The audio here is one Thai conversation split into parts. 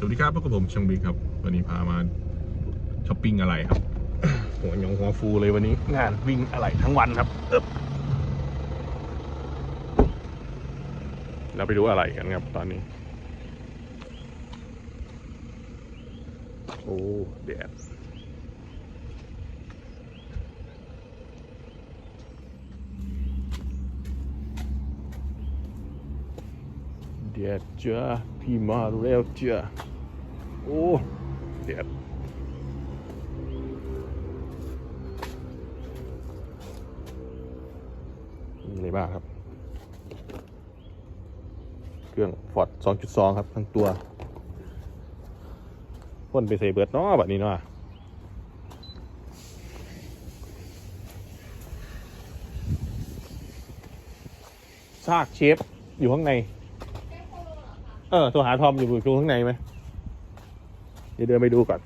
สวัสดีครับพบกับผมชงบีครับ วันนี้พามาช้อปปิ้งอะไรครับหัวหยองหัวฟูเลยวันนี้ งานวิ่งอะไรทั้งวันครับเอิบเราไปดูอะไรกันครับตอนนี้ โอ้แดดแดดจ้าพี่มาแล้วจ้า โอ้แดดมีอะไรบ้างครับ เครื่องฟอร์ด2.2 ครับทั้งตัวพ่นไปใส่เบิร์ดเนาะแบบนี้เนาะซากเชฟอยู่ข้างใน เออตัวหาทอมอยู่อยู่ข้างในไหม เดี๋ยวเดินไปดูก่อน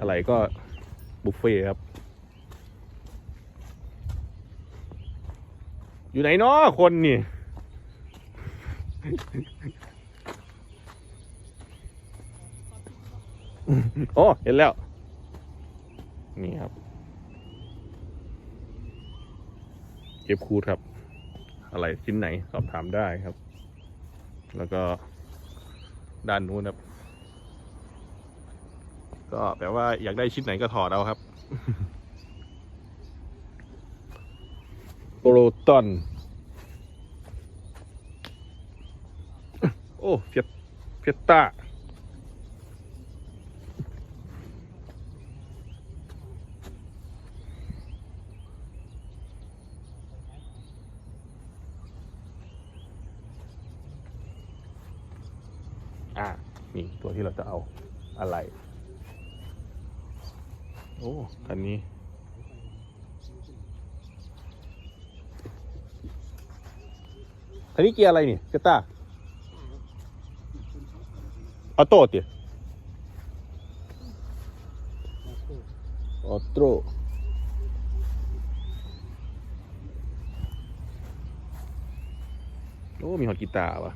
อะไรก็บุฟเฟ่ครับ อยู่ไหนเนาะคนนี่ โอ้เห็นแล้ว นี่ครับ เก็บคูดครับ อะไรชิ้นไหนสอบถามได้ครับ แล้วก็ ด้านนู้นครับ ก็แปลว่าอยากได้ชิ้นไหนก็ถอดเอาครับ โปรตอน โอ้เฟียเฟียต้าอ่า นี่ตัว ที่เราจะเอาอะไร โอ้ คันนี้ คันนี้เกียร์อะไรนี่เจต้าออโต้ติออโต้โอ้ มีฮอตกีตาร์ว่ะ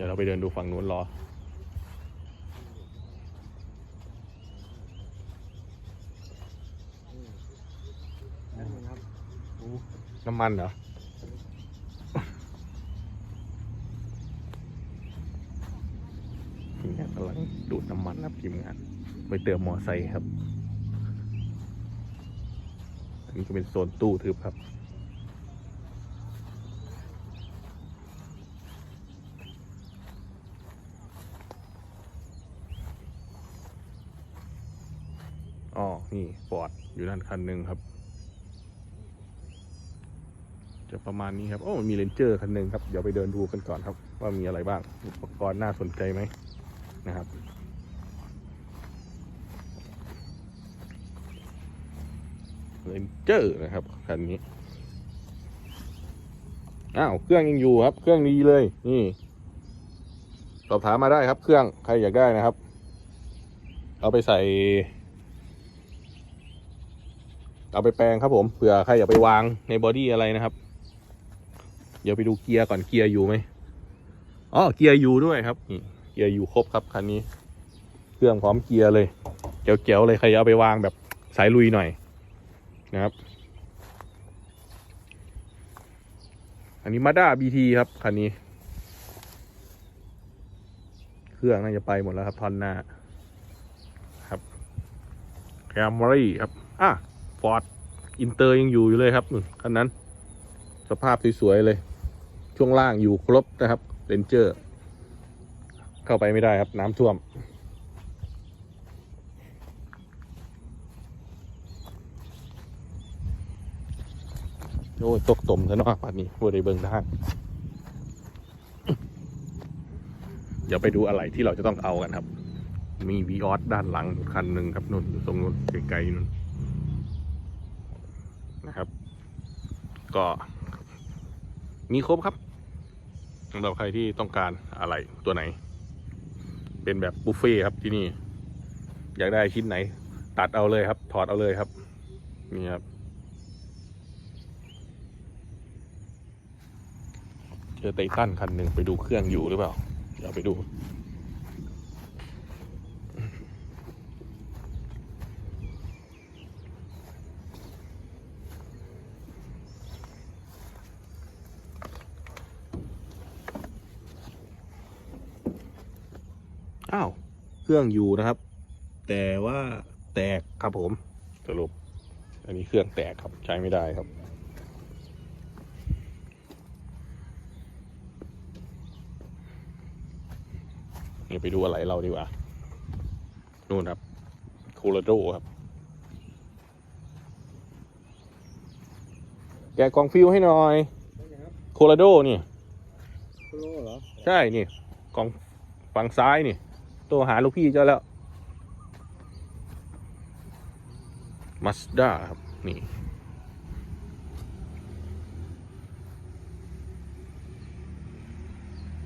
ดี๋ยวเราไปเดินดูฝั่งนู้นรอ น้ำมันเหรอ ทีมงานกำลังดูดน้ำมันครับทีมงาน ไปเติมมอไซค์ครับ อันนี้ก็เป็นโซนตู้ทึบครับ นี่ฟอร์ดอยู่ด้านคันหนึ่งครับ จะประมาณนี้ครับโอ้มีเลนเจอร์คันหนึ่งครับเดี๋ยวไปเดินดูกันก่อนครับ ว่ามีอะไรบ้างอุปกรณ์น่าสนใจไหมนะครับเลนเจอร์นะครับคันนี้อ้าวเครื่องยังอยู่ครับ เครื่องดีเลย นี่สอบถามมาได้ครับ เครื่องใครอยากได้นะครับ เอาไปใส่ เอาไปแปลงครับผมเผื่อใครอยากไปวางในบอดี้อะไรนะครับ เดี๋ยวไปดูเกียร์ก่อนเกียร์อยู่ไหมอ๋อเกียร์อยู่ด้วยครับนี่เกียร์อยู่ครบครับคันนี้ เครื่องพร้อมเกียร์เลยเจ๋วๆเลยใครเอาไปวางแบบสายลุยหน่อยนะครับ อันนี้มาด้าบีทีครับคันนี้ เครื่องน่าจะไปหมดแล้วครับทอนหน้าครับแคมรี่ครับ อะ ฟอร์ดอินเตอร์ยังอยู่อยู่เลยครับคันนั้น สภาพสวยๆเลย ช่วงล่างอยู่ครบนะครับเรนเจอร์ เข้าไปไม่ได้ครับ น้ำท่วม โอ้ย ตกตมซะเนาะป่านนี้บริเบิงทางเดี๋ยวไปดูอะไรที่เราจะต้องเอากันครับ มีวีออสด้านหลังคันหนึ่งครับนุ่นอยู่ตรงนู้นไกลๆนุ่น นะครับ ก็มีครบครับสำหรับใครที่ต้องการอะไรตัวไหน เป็นแบบบุฟเฟ่ต์ครับที่นี่ อยากได้ชิ้นไหน ตัดเอาเลยครับ ถอดเอาเลยครับนี่ครับเจอไททันคันหนึ่งไปดูเครื่องอยู่หรือเปล่าเดี๋ยวไปดู อ้าว เครื่องอยู่นะครับ แต่ว่าแตกครับผมสรุป อันนี้เครื่องแตกครับใช้ไม่ได้ครับ นี่ไปดูอะไรเราดีกว่า นู่นครับ โคโลโดครับ แกะกล่องฟิวให้หน่อย โคโลโดนี่ โคโลเหรอ ใช่นี่กล่องฝั่งซ้ายนี่ ตัวหาลูกพี่เจ้าแล้วมาสด้าครับ นี่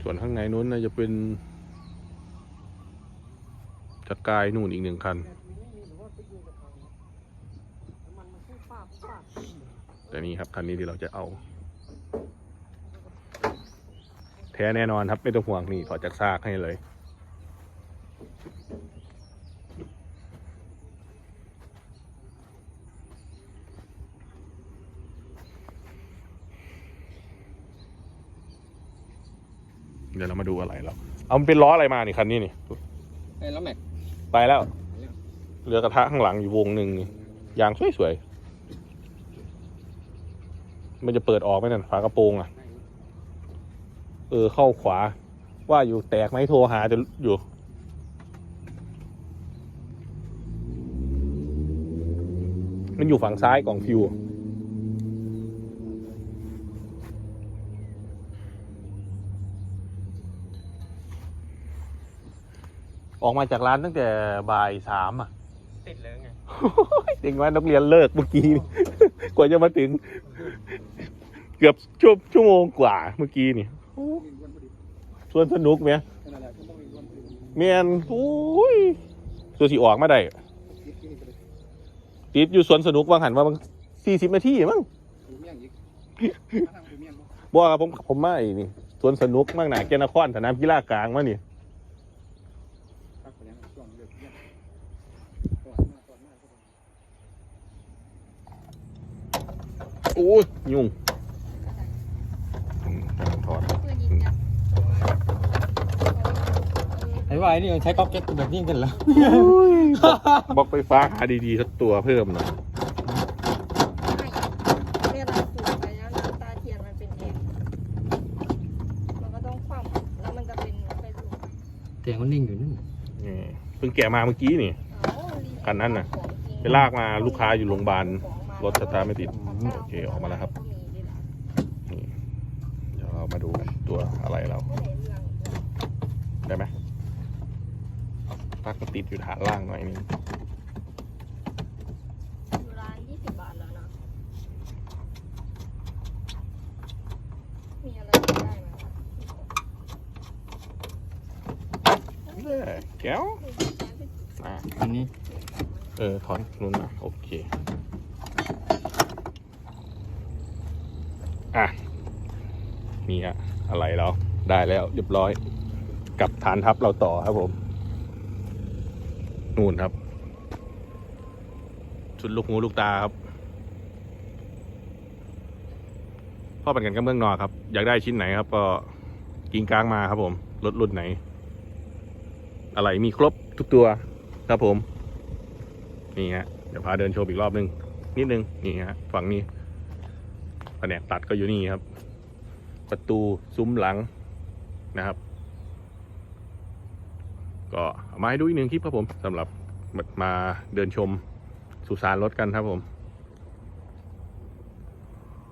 ส่วนข้างในนู้นน่าจะเป็นสกายนู่นอีกหนึ่งคัน แต่นี่ครับ คันนี้ที่เราจะเอา แท้แน่นอนครับ ไม่ต้องห่วงนี่ถอดจากซากให้เลย เดี๋ยวเรามาดูอะไรแล้ว เอามันเป็นล้ออะไรมานี่คันนี้นี่ไอ้แล้วแม็กไปแล้วเรือกระทะข้างหลังอยู่วงหนึ่งนี่ยางสวยๆมันจะเปิดออกไหมนั่นฝากระโปรงอะ เออเข้าขวา ว่าอยู่แตกไหมโทรหาจะอยู่มันอยู่ฝั่งซ้ายกล่องฟิว ออกมาจากร้านตั้งแต่บ่ายสามอะ ติดเลยไงจริงว่านักเรียนเลิกเมื่อกี้นี่กว่าจะมาถึง เกือบชั่วชั่วโมงกว่าเมื่อกี้นี่ชวนสนุกไหมเมียนโอ้ยตัวสีออกมาได้ติดอยู่สวนสนุกว่างหันว่ามันสี่สิบนาทีมั้งบอกว่าผมผมไม่นี่สวนสนุกมั่งหนาแกนครสนามกีฬากลางมานี่ โอ้ยยุ่งอืมกำลังถอดไอ้วายนี่ยังใช้ก๊อกเก็ตแบบนี้กันเหรอ บล็อกไฟฟ้าหาดีๆสักตัวเพิ่มหน่อยเวลาสูบไปแล้วน้ำตาเทียนมันเป็นแอ่งมันก็ต้องคว่ำแล้วมันจะเป็นเป็นลูกเตียงมันนิ่งอยู่นั่นนี่เพิ่งแกะมาเมื่อกี้นี่คันนั้นน่ะ ไปลากมาลูกค้าอยู่โรงพยาบาล รถสตาร์ทไม่ติดโอเคออกมาแล้วครับนี่เดี๋ยวเรามาดูตัวอะไรเรา ได้ไหมปลักมันติดอยู่ฐานล่างหน่อยนึงอยู่ร้านยี่สิบบาทแล้วนะมีอะไรได้ไหมคะเอ้ยแก้วอะอันนี้ เออถอนนู้นมาโอเค อะนี่ฮะอะไรเราได้แล้วเรียบร้อย กับฐานทัพเราต่อครับผม นู่นครับชุดลูกหูลูกตาครับพ่อเป็นกันกับเมืองนอครับ อยากได้ชิ้นไหนครับ ก็กิงกลางมาครับผมรถรุ่นไหน อะไรมีครบทุกตัวครับผม นี่ฮะเดี๋ยวพาเดินโชว์อีกรอบนึง นิดนึง นี่ฮะฝั่งนี้ ผนกตัดก็อยู่นี่ครับ ประตูซุ้มหลังนะครับ ก็มาให้ดูอีกหนึ่งคลิปครับผมสำหรับมาเดินชมสุสานรถกันครับผม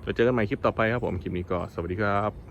เราเจอกันใหม่คลิปต่อไปครับผม คลิปนี้ก็สวัสดีครับ